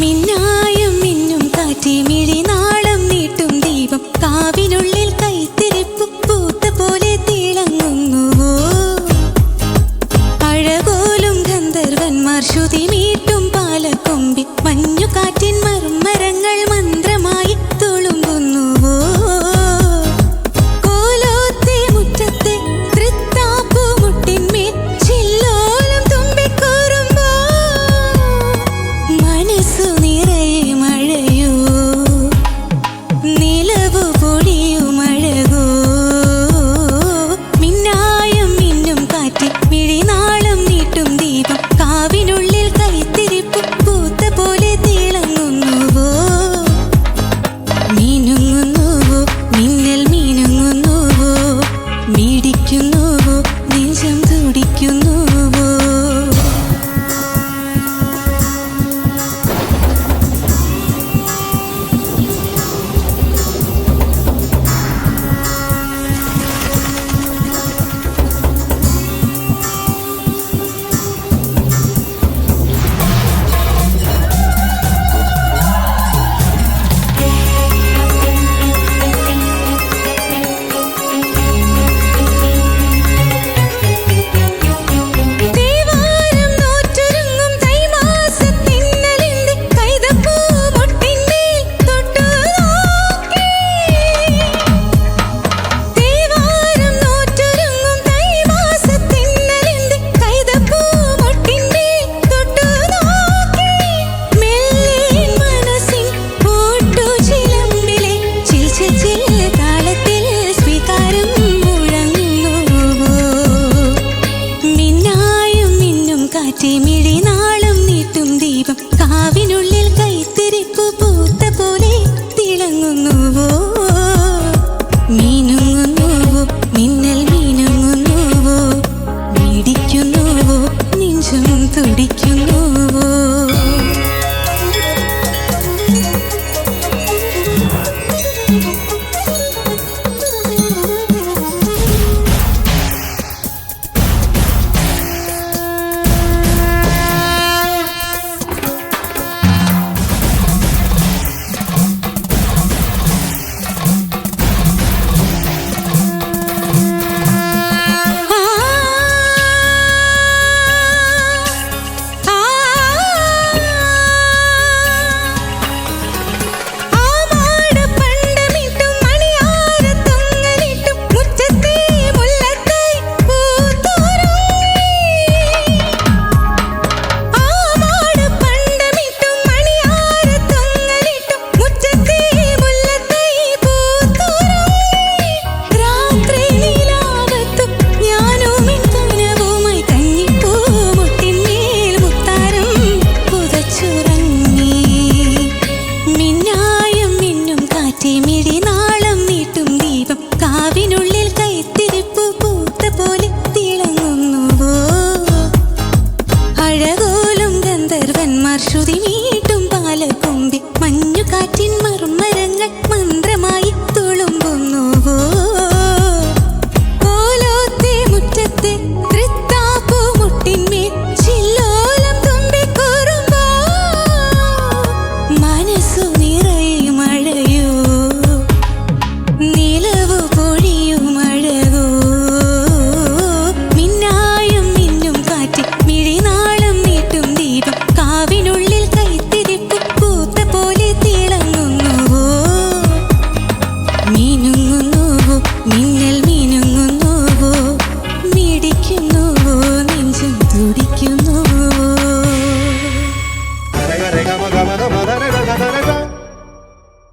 മിന്നായും മിന്നും കാറ്റി മിഴി കിഴിനാളും നീട്ടും ദീപം. കാവിനുള്ളിൽ കൈത്തിരിപ്പ് പൂത്ത പോലെ തിളങ്ങുന്നുവോ? മീനു